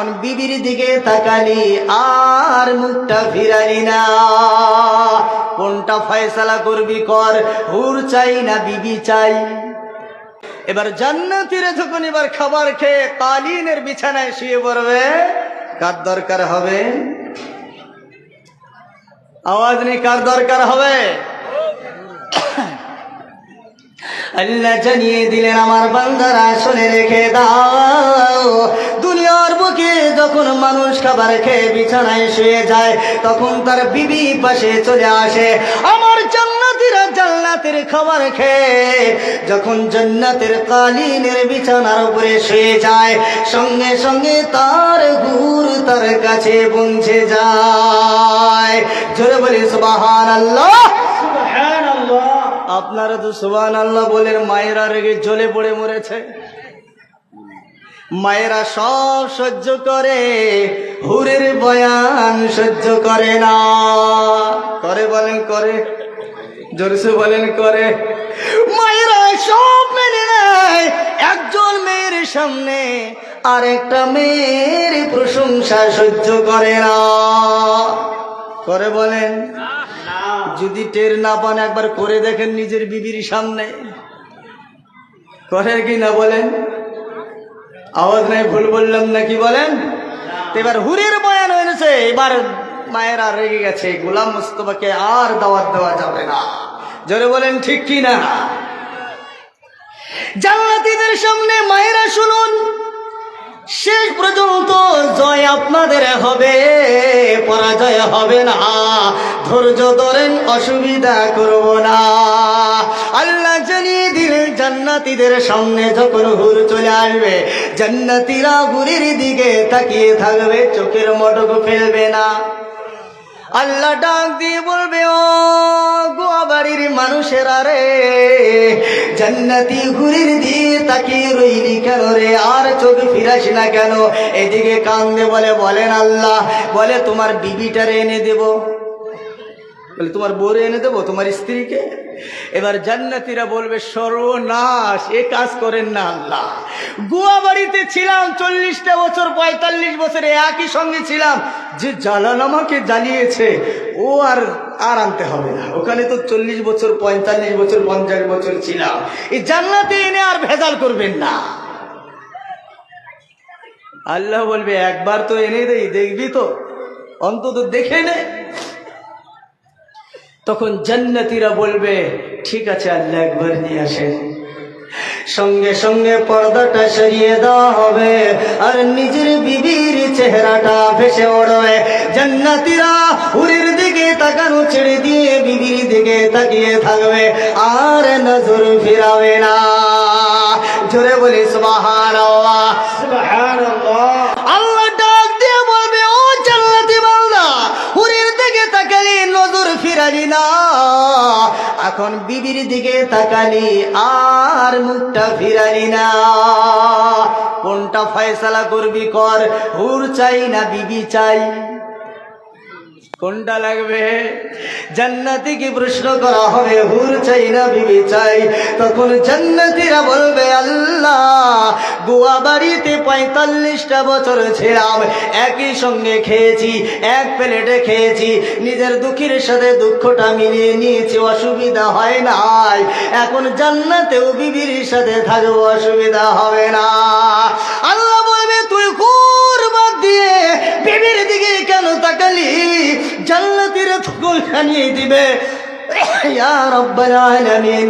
এখন বিবির দিকে তাকালি, আর মুখটা ফিরালি না। কোনটা ফয়সালা করবি কর, হুর চাই না বিবি চাই। এবার জান্নাতিরে যখন এবার খাবার খেয়ে কালিনের বিছানায় শুয়ে পড়বে, কার দরকার হবে? আওয়াজ নেই, কার দরকার হবে? আল্লাহ জানিয়ে দিলেন, আমার বান্দারা শুনে রেখে দাও। যখন মানুষ খাবার খেয়ে বিছানায় শুয়ে যায় তখন তার বিবি পাশে চলে আসে। আমার জান্নাতিরা জান্নাতের খাবার খেয়ে যখন জান্নাতের কালিনের বিছানার উপরে শুয়ে যায় সঙ্গে সঙ্গে তার গুর তার কাছে পৌঁছে যায়। জোরে বলি সুবাহান আল্লাহ আপনারা তো সুবান আল্লাহ বলেন মায়েরা রেগে জ্বলে পড়ে মরেছে। মায়েরা সব সহ্য করে, হুরের বয়ান সহ্য করে না। করে বলেন, করে। জোরসে বলেন, করে। মায়েরা সব মেনে নেয়, একজন মেয়ের সামনে আর একটা মেয়ের প্রশংসা সহ্য করে না। করে বলেন, যদি টের না পান, একবার করে দেখেন নিজের বিবির সামনে। করে কি না বলেন? আওয়াজ নাই ভুল বললাম নাকি বলেন? এবার হুরের বয়ান হয়েছে এবার মায়েরা রেগে গেছে গোলাম মুস্তফাকে আর দাওয়াত দেওয়া যাবে না। জোরে বলেন ঠিক কি না? জান্নাতীদের সামনে মায়েরা শুনুন শেষ পর্যন্ত জয় আপনাদের হবে পরাজয় হবে না। ধৈর্য ধরেন অসুবিধা করব না। আল্লাহ জানিয়ে দিলেন জান্নাতীদের সামনে যখন হুর চলে আসবে, জান্নাতীরা হুরের দিকে তাকিয়ে থাকবে, চোখের মটক ফেলবে না। আল্লাহ ডাক দিয়ে বলবে, ও গোয়া বাড়ির মানুষেরা রে, জান্নাতি ঘুরির দিয়ে তাকিয়ে রইলি কেন রে? আর চোখ ফিরাস না কেন? এদিকে কান্দে বলে, বলেন আল্লাহ, বলে তোমার বিবিটারে এনে দেব। বলে, তোমার বউরে এনে দেবো, তোমার স্ত্রীকে? এবার জান্নাতিরা বলবে, সর্বনাশ, এ কাজ করেন না আল্লাহ। গুয়া বাড়িতে ছিলাম, চল্লিশটা বছর, পঁয়তাল্লিশ বছর একই সঙ্গে ছিলাম। যে জ্বালান আমাকে জ্বালিয়েছে ও আর আর আনতে হবে না। ওখানে তো চল্লিশ বছর, পঁয়তাল্লিশ বছর, পঞ্চাশ বছর ছিলাম। এই জান্নাতে এনে আর ভেজাল করবেন না। আল্লাহ বলবে, একবার তো এনে দেই, দেখবি তো? অন্তত দেখে নে। তখন জান্নাতিরা বলবে, ঠিক আছে, আল্লাহ একবার নিয়ে আসেন। সঙ্গে সঙ্গে পর্দাটা সরিয়ে দেওয়া হবে, আর নিজের বিবির চেহারাটা ভেসে ওড়বে। জান্নাতিরা হুরির দিকে তাকানো ছেড়ে দিয়ে বিবির দিকে তাকিয়ে থাকবে, আর নজর ফিরাবে না। জোরে বলি সুবাহান এখন বিবির দিকে তাকালি, আর মুখটা ফিরালি না। কোনটা ফয়সালা করবি কর, হুর চাই না বিবি চাই। কোনটা লাগবে? জান্নাতিকে প্রশ্ন করা হবে, হুর চাই না বিবি চাই? তখন জান্নাতিরা বলবে, আল্লাহ, গোয়া বাড়িতে পঁয়তাল্লিশটা বছর ছিলাম, একই সঙ্গে খেয়েছি, এক প্লেটে খেয়েছি। নিজের দুঃখের সাথে দুঃখটা মিলিয়ে নিয়েছি, অসুবিধা হয় নাই। এখন জান্নাতেও বিবির সাথে থাকব, অসুবিধা হবে না। আল্লাহ বলবে, তুই কুরবান দিয়ে বিবির দিকে কেন তাকালি? জান্নাতির থকুল খানিয়ে দিবে। ইয়া রব্বাল আলামিন।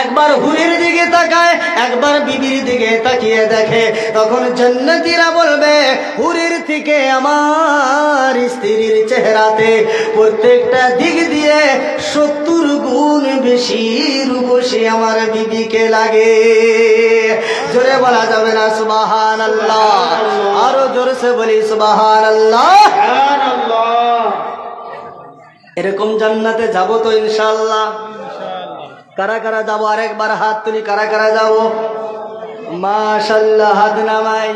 একবার হুরির দিকে তাকায় একবার বিবির দিকে তাকিয়ে দেখে। তখন জান্নাতীরা বলবে হুরির থেকে আমার স্ত্রীর চেহারাতে প্রত্যেকটা দিক দিয়ে সত্তর গুণ বেশি রূপসী আমার বিবিকে লাগে। জোরে বলা যাবে না সুবাহান আল্লাহ আরও জোরসে বলি সুবাহান আল্লাহ এরকম জান্নাতে যাব তো ইনশাল্লাহ কারা কারা যাব? আরেকবার হাত তুলি কারা কারা যাব? মাশাল্লাহ হাত নামাই।